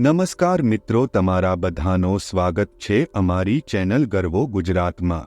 નમસ્કાર મિત્રો, તમારા બધાનો સ્વાગત છે અમારી ચેનલ ગર્વો ગુજરાતમાં.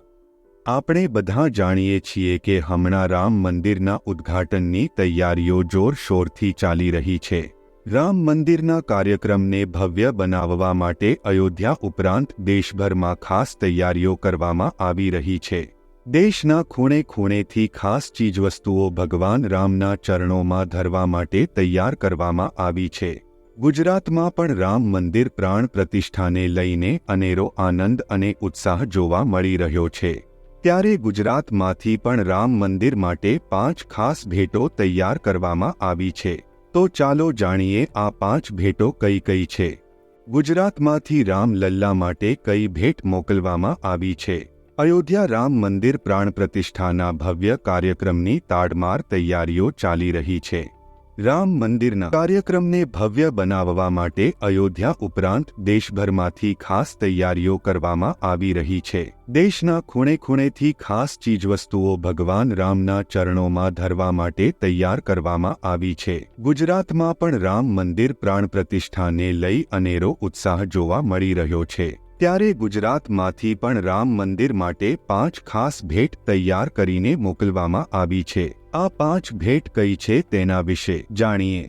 આપણે બધા જાણીએ છીએ કે હમણાં રામ મંદિરના ઉદ્ઘાટનની તૈયારીઓ જોરશોરથી ચાલી રહી છે. રામ મંદિરના કાર્યક્રમને ભવ્ય બનાવવા માટે અયોધ્યા ઉપરાંત દેશભરમાં ખાસ તૈયારીઓ કરવામાં આવી રહી છે. દેશના ખૂણે ખૂણેથી ખાસ ચીજવસ્તુઓ ભગવાન રામના ચરણોમાં ધરવા માટે તૈયાર કરવામાં આવી છે. ગુજરાતમાં પણ રામ મંદિર પ્રાણ પ્રતિષ્ઠાને લઈને અનેરો આનંદ અને ઉત્સાહ જોવા મળી રહ્યો છે. ત્યારે ગુજરાતમાંથી પણ રામ મંદિર માટે પાંચ ખાસ ભેટો તૈયાર કરવામાં આવી છે. તો ચાલો જાણીએ આ પાંચ ભેટો કઈ કઈ છે. ગુજરાતમાંથી રામલલ્લા માટે કઈ ભેટ મોકલવામાં આવી છે. અયોધ્યા રામ મંદિર પ્રાણ પ્રતિષ્ઠાના ભવ્ય કાર્યક્રમની તાડમાર તૈયારીઓ ચાલી રહી છે. રામ મંદિરના કાર્યક્રમને ભવ્ય બનાવવા માટે અયોધ્યા ઉપરાંત દેશભરમાંથી ખાસ તૈયારીઓ કરવામાં આવી રહી છે. દેશના ખૂણે ખૂણેથી ખાસ ચીજવસ્તુઓ ભગવાન રામના ચરણોમાં ધરવા માટે તૈયાર કરવામાં આવી છે. ગુજરાતમાં પણ રામ મંદિર પ્રાણ પ્રતિષ્ઠાને લઈ અનેરો ઉત્સાહ જોવા મળી રહ્યો છે. ત્યારે ગુજરાતમાંથી પણ રામ મંદિર માટે પાંચ ખાસ ભેટ તૈયાર કરીને મોકલવામાં આવી છે. આ પાંચ ભેટ કઈ છે તેના વિશે જાણીએ.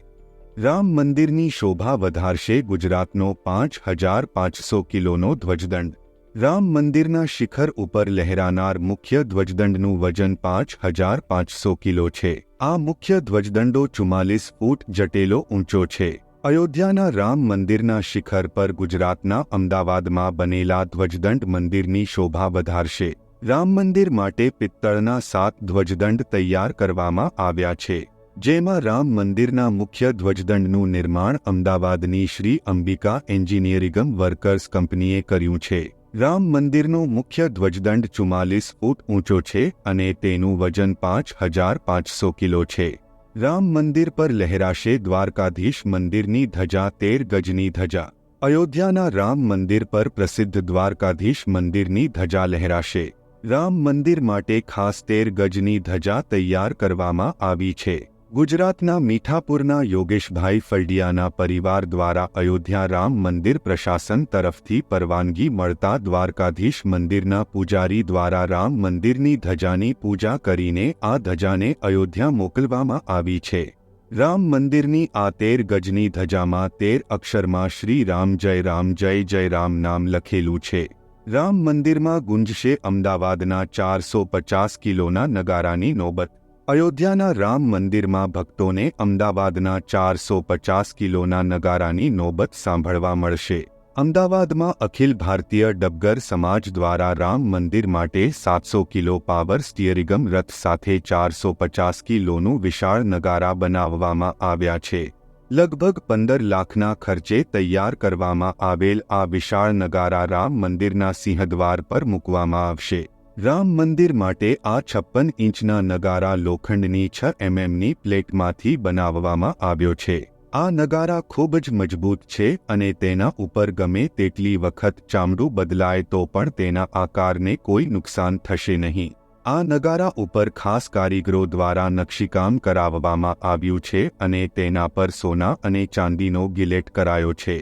રામ મંદિરની શોભા વધારશે ગુજરાતનો પાંચ હજાર પાંચસો કિલોનો ધ્વજદંડ. રામ મંદિરના શિખર ઉપર લહેરાનાર મુખ્ય ધ્વજદંડનું વજન પાંચ હજાર પાંચસો કિલો છે. આ મુખ્ય ધ્વજદંડો ચુમ્માલીસ ફૂટ જટેલો ઊંચો છે. અયોધ્યાના રામ મંદિરના શિખર પર ગુજરાતના અમદાવાદમાં બનેલા ધ્વજદંડ મંદિરની શોભા વધારશે. રામ મંદિર માટે પિત્તળના સાત ધ્વજદંડ તૈયાર કરવામાં આવ્યા છે, જેમાં રામ મંદિરના મુખ્ય ધ્વજદંડનું નિર્માણ અમદાવાદની શ્રી અંબિકા એન્જિનિયરિંગમ વર્કર્સ કંપનીએ કર્યું છે. રામ મંદિરનો મુખ્ય ધ્વજદંડ ચુમ્માલીસ ફૂટ ઊંચો છે અને તેનું વજન પાંચ હજાર પાંચસો કિલો છે. રામ મંદિર પર લહેરાશે દ્વારકાધીશ મંદિરની ધજા તેર ગજની ધજા. અયોધ્યાના રામ મંદિર પર પ્રસિદ્ધ દ્વારકાધીશ મંદિરની ધજા લહેરાશે. રામ મંદિર માટે ખાસ તેર ગજની ધજા તૈયાર કરવામાં આવી છે. ગુજરાતના મીઠાપુરના યોગેશભાઈ ફલડિયાના પરિવાર દ્વારા અયોધ્યા રામ મંદિર પ્રશાસન તરફથી પરવાનગી મળતા દ્વારકાધીશ મંદિરના પૂજારી દ્વારા રામ મંદિરની ધજાની પૂજા કરીને આ ધજાને અયોધ્યા મોકલવામાં આવી છે. રામ મંદિરની આ તેર ગજની ધજામાં તેર અક્ષરમાં શ્રી રામ જય રામ જય જય રામ નામ લખેલું છે. રામ મંદિરમાં ગુંજશે અમદાવાદના ચારસો પચાસ કિલોના નગારાની નોબત. અયોધ્યાના રામ મંદિરમાં ભક્તોને અમદાવાદના ચારસો પચાસ કિલોના નગારાની નોબત સાંભળવા મળશે. અમદાવાદમાં અખિલ ભારતીય ડબગર સમાજ દ્વારા રામ મંદિર માટે સાતસો કિલો પાવર સ્ટિયરિગમ રથ સાથે ચારસો પચાસ કિલોનું વિશાળ નગારા બનાવવામાં આવ્યા છે. લગભગ પંદર લાખના ખર્ચે તૈયાર કરવામાં આવેલ આ વિશાળ નગારા રામ મંદિરના સિંહદ્વાર પર મૂકવામાં આવશે. રામ મંદિર માટે આ છપ્પન ઇંચના નગારા લોખંડની છ એમએમની પ્લેટમાંથી બનાવવામાં આવ્યો છે. આ નગારા ખૂબ જ મજબૂત છે અને તેના ઉપર ગમે તેટલી વખત ચામડું બદલાય તો પણ તેના આકારને કોઈ નુકસાન થશે નહીં. આ નગારા ઉપર ખાસ કારીગરો દ્વારા નકશીકામ કરાવવામાં આવ્યું છે અને તેના પર સોના અને ચાંદીનો ગિલેટ કરાયો છે.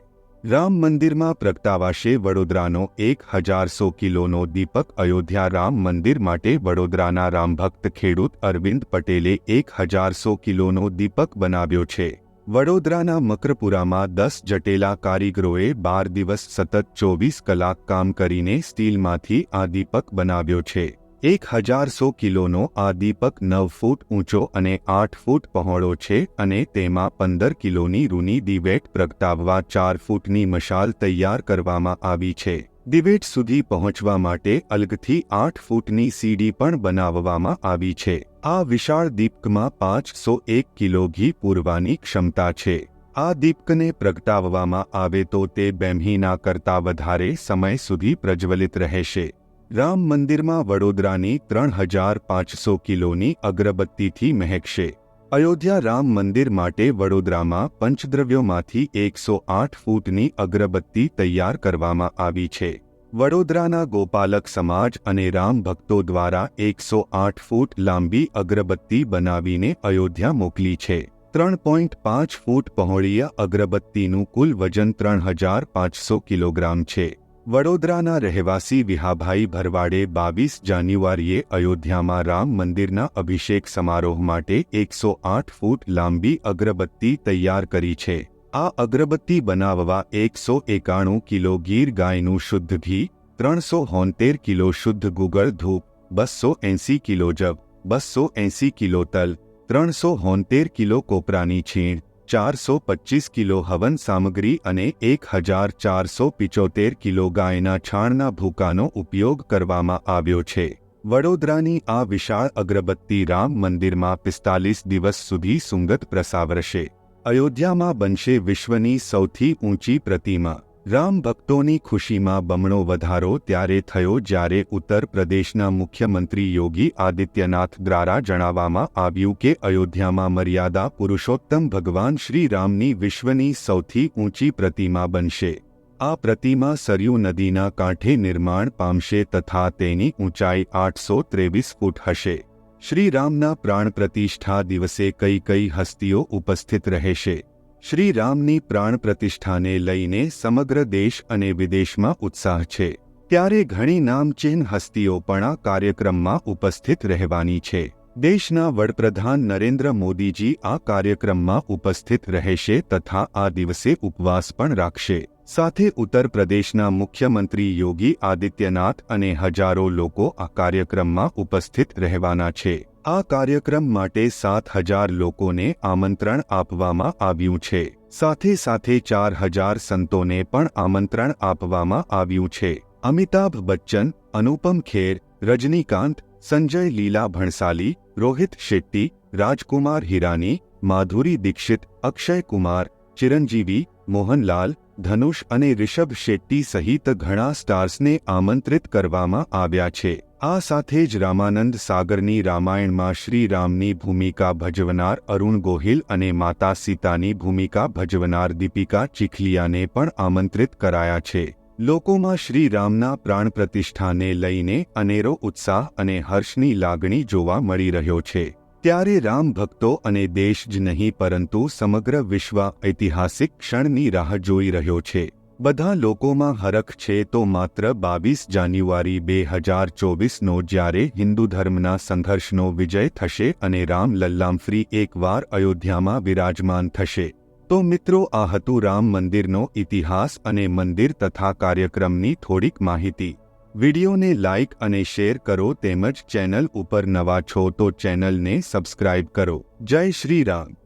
રામ મંદિરમાં પ્રગટાવાશે વડોદરાનો એક હજારસો કિલોનો દીપક અયોધ્યા રામ મંદિર માટે વડોદરાના રામભક્ત ખેડૂત અરવિંદ પટેલે એક હજારસો કિલોનો દીપક બનાવ્યો છે. વડોદરાના મકરપુરામાં દસ જટેલા કારીગરોએ બાર દિવસ સતત ચોવીસ કલાક કામ કરીને સ્ટીલમાંથી આ દીપક બનાવ્યો છે. એક હજારસો કિલોનો આ દીપક નવ ફૂટ ઊંચો અને આઠ ફૂટ પહોળો છે અને તેમાં પંદર કિલોની રૂની દિવેટ પ્રગટાવવા ચાર ફૂટની મશાલ તૈયાર કરવામાં આવી છે. દિવેટ સુધી પહોંચવા માટે અલગથી આઠ ફૂટની સીડી પણ બનાવવામાં આવી છે. આ વિશાળ દીપકમાં પાંચસો એક કિલો ઘી પૂરવાની ક્ષમતા છે. આ દીપકને પ્રગટાવવામાં આવે તો તે બેમહીના કરતા વધારે સમય સુધી પ્રજ્વલિત રહેશે. રામ મંદિરમાં વડોદરાની ત્રણ હજાર પાંચસો કિલોની અગરબત્તીથી મહેકશે. અયોધ્યા રામ મંદિર માટે વડોદરામાં પંચદ્રવ્યોમાંથી એકસો આઠ ફૂટની અગરબત્તી તૈયાર કરવામાં આવી છે. વડોદરાના ગોપાલક સમાજ અને રામ ભક્તો દ્વારા એકસો આઠ ફૂટ લાંબી અગરબત્તી બનાવીને અયોધ્યા મોકલી છે. ત્રણ પોઈન્ટ પાંચ ફૂટ પહોળીય અગરબત્તીનું કુલ વજન ત્રણ હજાર પાંચસો કિલોગ્રામ છે. વડોદરાના રહેવાસી વિહાભાઈ ભરવાડે બાવીસ જાન્યુઆરીએ અયોધ્યામાં રામ મંદિરના અભિષેક સમારોહ માટે એકસો આઠ ફૂટ લાંબી અગરબત્તી તૈયાર કરી છે. આ અગરબત્તી બનાવવા એકસો એકાણું કિલો ગીર ગાયનું શુદ્ધ ઘી, ત્રણસો હોંતેર કિલો શુદ્ધ ગુગળ ધૂપ, બસો એંસી કિલો જવ, બસો એંસી કિલો તલ, ત્રણસો હોંતેર કિલો કોપરાની છીણ ચારસો પચીસ કિલો હવન સામગ્રી અને એક હજાર ચારસો પિચોતેર કિલો ગાયના છાણના ભૂકાનો ઉપયોગ કરવામાં આવ્યો છે. વડોદરાની આ વિશાળ અગરબત્તી રામ મંદિરમાં પિસ્તાલીસ દિવસ સુધી સુંગત પ્રસાવરશે. અયોધ્યામાં બનશે વિશ્વની સૌથી ઊંચી પ્રતિમા. રામ ભક્તોની ખુશીમાં બમણો વધારો ત્યારે થયો જ્યારે ઉત્તર પ્રદેશના મુખ્યમંત્રી યોગી આદિત્યનાથ દ્વારા જણાવવામાં આવ્યું કે અયોધ્યામાં મર્યાદા પુરુષોત્તમ ભગવાન શ્રી રામની વિશ્વની સૌથી ઊંચી પ્રતિમા બનશે. આ પ્રતિમા સરયુ નદીના કાંઠે નિર્માણ પામશે તથા તેની ઊંચાઈ આઠસો ત્રેવીસ ફૂટ હશે. શ્રીરામના પ્રાણ પ્રતિષ્ઠા દિવસે કઈ કઈ હસ્તીઓ ઉપસ્થિત રહેશે? શ્રી રામની પ્રાણ પ્રતિષ્ઠાને લઈને સમગ્ર દેશ અને વિદેશમાં ઉત્સાહ છે. ત્યારે ઘણી નામચીન હસ્તીઓ પણ આ કાર્યક્રમમાં ઉપસ્થિત રહેવાની છે. દેશના વડપ્રધાન નરેન્દ્ર મોદીજી આ કાર્યક્રમમાં ઉપસ્થિત રહેશે તથા આ દિવસે ઉપવાસ પણ રાખશે. સાથે ઉત્તર પ્રદેશના મુખ્યમંત્રી યોગી આદિત્યનાથ અને હજારો લોકો આ કાર્યક્રમમાં ઉપસ્થિત રહેવાના છે. આ કાર્યક્રમ માટે સાત હજાર લોકોને આમંત્રણ આપવામાં આવ્યું છે. સાથે સાથે ચાર હજાર સંતોને પણ આમંત્રણ આપવામાં આવ્યું છે. અમિતાભ બચ્ચન, અનુપમ ખેર, રજનીકાંત, સંજય લીલા ભણસાલી, રોહિત શેટ્ટી, રાજકુમાર હિરાની, માધુરી દીક્ષિત, અક્ષય કુમાર, ચિરંજીવી, મોહનલાલ, ધનુષ અને રિષભ શેટ્ટી સહિત ઘણા સ્ટાર્સને આમંત્રિત કરવામાં આવ્યા છે. આ સાથે જ રામાનંદ સાગરની રામાયણમાં શ્રીરામની ભૂમિકા ભજવનાર અરુણ ગોહિલ અને માતા સીતાની ભૂમિકા ભજવનાર દીપિકા ચીખલિયાને પણ આમંત્રિત કરાયા છે. લોકોમાં શ્રીરામના પ્રાણ પ્રતિષ્ઠાને લઈને અનેરો ઉત્સાહ અને હર્ષની લાગણી જોવા મળી રહ્યો છે. ત્યારે રામ ભક્તો અને દેશ જ નહીં પરંતુ સમગ્ર વિશ્વ ઐતિહાસિક ક્ષણની રાહ જોઈ રહ્યો છે. બધા લોકોમાં હરખ છે તો માત્ર બાવીસ જાન્યુઆરી બે હજાર ચોવીસનો જ્યારે હિન્દુ ધર્મના સંઘર્ષનો વિજય થશે અને રામ લલ્લામફ્રી એકવાર અયોધ્યામાં વિરાજમાન થશે. તો મિત્રો, આ હતું રામ મંદિરનો ઇતિહાસ અને મંદિર તથા કાર્યક્રમની થોડીક માહિતી. વિડિયોને લાઇક અને શેર કરો તેમજ ચેનલ ઉપર નવા છો તો ચેનલને સબસ્ક્રાઇબ કરો. જય શ્રી રામ.